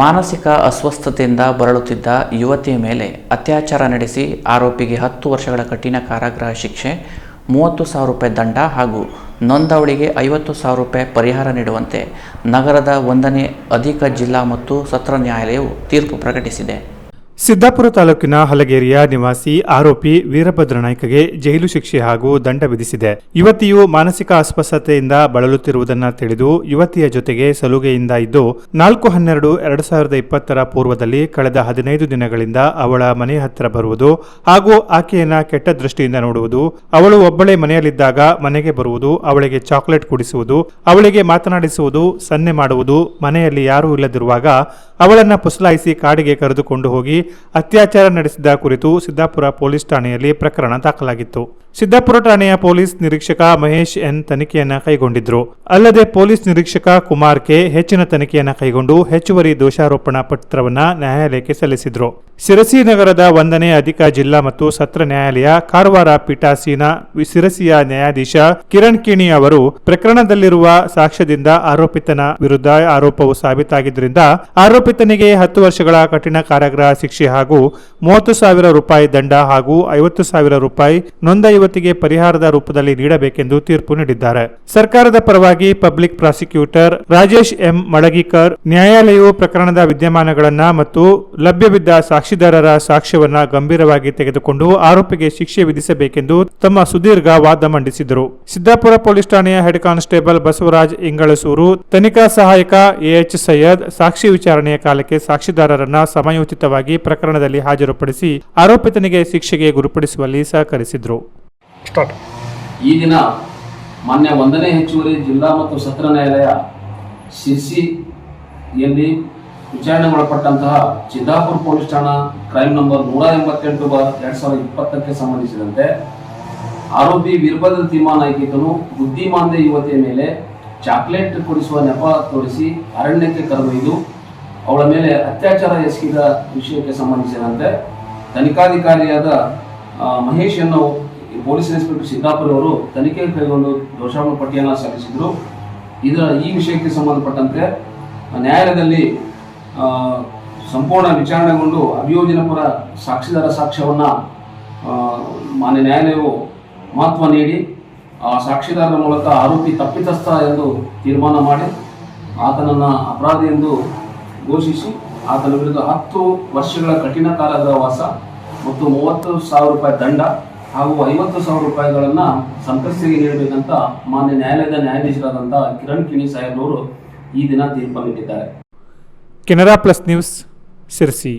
ಮಾನಸಿಕ ಅಸ್ವಸ್ಥತೆಯಿಂದ ಬಳಲುತ್ತಿದ್ದ ಯುವತಿಯ ಮೇಲೆ ಅತ್ಯಾಚಾರ ನಡೆಸಿ ಆರೋಪಿಗೆ ಹತ್ತು ವರ್ಷಗಳ ಕಠಿಣ ಕಾರಾಗೃಹ ಶಿಕ್ಷೆ, ಮೂವತ್ತು ಸಾವಿರ ರೂಪಾಯಿ ದಂಡ ಹಾಗೂ ನೊಂದವಳಿಗೆ ಐವತ್ತು ಸಾವಿರ ರೂಪಾಯಿ ಪರಿಹಾರ ನೀಡುವಂತೆ ನಗರದ ಒಂದನೇ ಅಧಿಕ ಜಿಲ್ಲಾ ಮತ್ತು ಸತ್ರ ನ್ಯಾಯಾಲಯವು ತೀರ್ಪು ಪ್ರಕಟಿಸಿದೆ. ಸಿದ್ದಾಪುರ ತಾಲೂಕಿನ ಹಲಗೇರಿಯ ನಿವಾಸಿ ಆರೋಪಿ ವೀರಭದ್ರ ನಾಯ್ಕಗೆ ಜೈಲು ಶಿಕ್ಷೆ ಹಾಗೂ ದಂಡ ವಿಧಿಸಿದೆ. ಯುವತಿಯು ಮಾನಸಿಕ ಅಸ್ವಸ್ಥತೆಯಿಂದ ಬಳಲುತ್ತಿರುವುದನ್ನು ತಿಳಿದು ಯುವತಿಯ ಜೊತೆಗೆ ಸಲುಗೆಯಿಂದ ಇದ್ದು, ನಾಲ್ಕು ಹನ್ನೆರಡು ಎರಡು ಸಾವಿರದ ಇಪ್ಪತ್ತರ ಪೂರ್ವದಲ್ಲಿ ಕಳೆದ ಹದಿನೈದು ದಿನಗಳಿಂದ ಅವಳ ಮನೆ ಹತ್ತಿರ ಬರುವುದು ಹಾಗೂ ಆಕೆಯನ್ನ ಕೆಟ್ಟ ದೃಷ್ಟಿಯಿಂದ ನೋಡುವುದು, ಅವಳು ಒಬ್ಬಳೇ ಮನೆಯಲ್ಲಿದ್ದಾಗ ಮನೆಗೆ ಬರುವುದು, ಅವಳಿಗೆ ಚಾಕ್ಲೇಟ್ ಕುಡಿಸುವುದು, ಅವಳಿಗೆ ಮಾತನಾಡಿಸುವುದು, ಸನ್ನೆ ಮಾಡುವುದು ಮನೆಯಲ್ಲಿ ಯಾರೂ ಇಲ್ಲದಿರುವಾಗ ಅವಳನ್ನ ಪುಸಲಾಯಿಸಿ ಕಾಡಿಗೆ ಕರೆದುಕೊಂಡು ಹೋಗಿ ಅತ್ಯಾಚಾರ ನಡೆಸಿದ ಕುರಿತು ಸಿದ್ದಾಪುರ ಪೊಲೀಸ್ ಠಾಣೆಯಲ್ಲಿ ಪ್ರಕರಣ ದಾಖಲಾಗಿತ್ತು. ಸಿದ್ದಾಪುರ ಠಾಣೆಯ ಪೊಲೀಸ್ ನಿರೀಕ್ಷಕ ಮಹೇಶ್ ಎನ್ ತನಿಖೆಯನ್ನು ಕೈಗೊಂಡಿದ್ರು. ಅಲ್ಲದೆ ಪೊಲೀಸ್ ನಿರೀಕ್ಷಕ ಕುಮಾರ್ ಕೆ ಹೆಚ್ಚಿನ ತನಿಖೆಯನ್ನು ಕೈಗೊಂಡು ಹೆಚ್ಚುವರಿ ದೋಷಾರೋಪಣಾ ಪತ್ರವನ್ನ ನ್ಯಾಯಾಲಯಕ್ಕೆ ಸಲ್ಲಿಸಿದ್ರು. ಸಿರಸಿ ನಗರದ ಒಂದನೇ ಅಧಿಕ ಜಿಲ್ಲಾ ಮತ್ತು ಸತ್ರ ನ್ಯಾಯಾಲಯ ಕಾರವಾರ ಪೀಠಾಸೀನ ಸಿರಸಿಯ ನ್ಯಾಯಾಧೀಶ ಕಿರಣ್ ಕಿಣಿ ಅವರು ಪ್ರಕರಣದಲ್ಲಿರುವ ಸಾಕ್ಷ್ಯದಿಂದ ಆರೋಪಿತನ ವಿರುದ್ಧ ಆರೋಪವು ಸಾಬೀತಾಗಿದ್ದರಿಂದ ಆರೋಪಿತನಿಗೆ ಹತ್ತು ವರ್ಷಗಳ ಕಠಿಣ ಕಾರಾಗೃಹ ಶಿಕ್ಷೆ ಹಾಗೂ ಮೂವತ್ತು ಸಾವಿರ ರೂಪಾಯಿ ದಂಡ ಹಾಗೂ ಐವತ್ತು ಸಾವಿರ ರೂಪಾಯಿ ನೊಂದ ಯುವತಿಗೆ ಪರಿಹಾರದ ರೂಪದಲ್ಲಿ ನೀಡಬೇಕೆಂದು ತೀರ್ಪು ನೀಡಿದ್ದಾರೆ. ಸರ್ಕಾರದ ಪರವಾಗಿ public prosecutor Rajesh M Malagikar ನ್ಯಾಯಾಲಯವು ಪ್ರಕರಣದ ವಿದ್ಯಮಾನಗಳನ್ನ ಮತ್ತು ಲಭ್ಯವಿದ್ದ ಸಾಕ್ಷಿದಾರರ ಸಾಕ್ಷ್ಯವನ್ನ ಗಂಭೀರವಾಗಿ ತೆಗೆದುಕೊಂಡು ಆರೋಪಿಗೆ ಶಿಕ್ಷೆ ವಿಧಿಸಬೇಕೆಂದು ತಮ್ಮ ಸುದೀರ್ಘ ವಾದ ಮಂಡಿಸಿದರು. ಸಿದ್ದಾಪುರ ಪೊಲೀಸ್ ಠಾಣೆಯ ಹೆಡ್ ಕಾನ್ಸ್ಟೇಬಲ್ ಬಸವರಾಜ್ ಇಂಗಳಸೂರು, ತನಿಖಾ ಸಹಾಯಕ ಎಎಚ್ ಸೈಯದ್ ಸಾಕ್ಷಿ ವಿಚಾರಣೆಯ ಕಾಲಕ್ಕೆ ಸಾಕ್ಷಿದಾರರನ್ನ ಸಮಯೋಚಿತವಾಗಿ ಪ್ರಕರಣದಲ್ಲಿ ಹಾಜರುಪಡಿಸಿ ಆರೋಪಿತನಿಗೆ ಶಿಕ್ಷೆಗೆ ಗುರುಪಡಿಸುವಲ್ಲಿ ಸಹಕರಿಸಿದ್ರು. ಈ ದಿನ ಮಾನ್ಯ ಒಂದನೇ ಹೆಚ್ಚುವರಿ ಜಿಲ್ಲಾ ಮತ್ತು ಸತ್ರ ನ್ಯಾಯಾಲಯ ವಿಚಾರಣೆಗೆ ವಿಚಾರಣೆಗೊಳಪಟ್ಟಂತಹ ಚಿದ್ದಾಪುರ ಪೊಲೀಸ್ ಠಾಣಾ ಕ್ರೈಮ್ ನಂಬರ್ ನೂರ ಎಂಬತ್ತೆಂಟು ಬಾರ್ ಎರಡ್ ಸಾವಿರದ ಇಪ್ಪತ್ತಕ್ಕೆ ಸಂಬಂಧಿಸಿದಂತೆ ಆರೋಪಿ ವೀರಭದ್ರ ತಿಮ್ಮಾನಾಯ್ಕಿತನು ಬುದ್ಧಿಮಾಂದೆ ಯುವತಿಯ ಮೇಲೆ ಚಾಕ್ಲೇಟ್ ಕೊಡಿಸುವ ನೆಪ ತೋರಿಸಿ ಅರಣ್ಯಕ್ಕೆ ಕರೆದೊಯ್ದು ಅವಳ ಮೇಲೆ ಅತ್ಯಾಚಾರ ಎಸಗಿದ ವಿಷಯಕ್ಕೆ ಸಂಬಂಧಿಸಿದಂತೆ ತನಿಖಾಧಿಕಾರಿಯಾದ ಮಹೇಶ್ ಎನ್ನು ಪೊಲೀಸ್ ಇನ್ಸ್ಪೆಕ್ಟರ್ ಸಿದ್ದಾಪುರ ಅವರು ತನಿಖೆ ಕೈಗೊಂಡು ದೋಷಾರೋಪ ಪಟ್ಟಿಯನ್ನು ಸಲ್ಲಿಸಿದರು. ಇದರ ಈ ವಿಷಯಕ್ಕೆ ಸಂಬಂಧಪಟ್ಟಂತೆ ನ್ಯಾಯಾಲಯದಲ್ಲಿ ಸಂಪೂರ್ಣ ವಿಚಾರಣೆಗೊಂಡು ಅಭಿಯೋಜನಪರ ಸಾಕ್ಷಿದಾರ ಸಾಕ್ಷ್ಯವನ್ನು ಮಾನ್ಯ ನ್ಯಾಯಾಲಯವು ಮಹತ್ವ ನೀಡಿ, ಆ ಸಾಕ್ಷಿದಾರರ ಮೂಲಕ ಆರೋಪಿ ತಪ್ಪಿತಸ್ಥ ಎಂದು ತೀರ್ಮಾನ ಮಾಡಿ, ಆತನನ್ನು ಅಪರಾಧಿ ಎಂದು ಘೋಷಿಸಿ, ಆತನ ವಿರುದ್ಧ ಹತ್ತು ವರ್ಷಗಳ ಕಠಿಣ ಕಾಲದ ವಾಸ ಮತ್ತು ಮೂವತ್ತು ಸಾವಿರ ರೂಪಾಯಿ ದಂಡ ಹಾಗೂ ಐವತ್ತು ಸಾವಿರ ರೂಪಾಯಿಗಳನ್ನು ಸಂತ್ರಸ್ತರಿಗೆ ನೀಡಬೇಕಂತ ಮಾನ್ಯ ನ್ಯಾಯಾಲಯದ ನ್ಯಾಯಾಧೀಶರಾದಂಥ ಕಿರಣ್ ಕಿಣಿ ಸಾಹೇಬ್ರವರು ಈ ದಿನ ತೀರ್ಪು ನೀಡಿದ್ದಾರೆ. Canara plus news, Sirsi.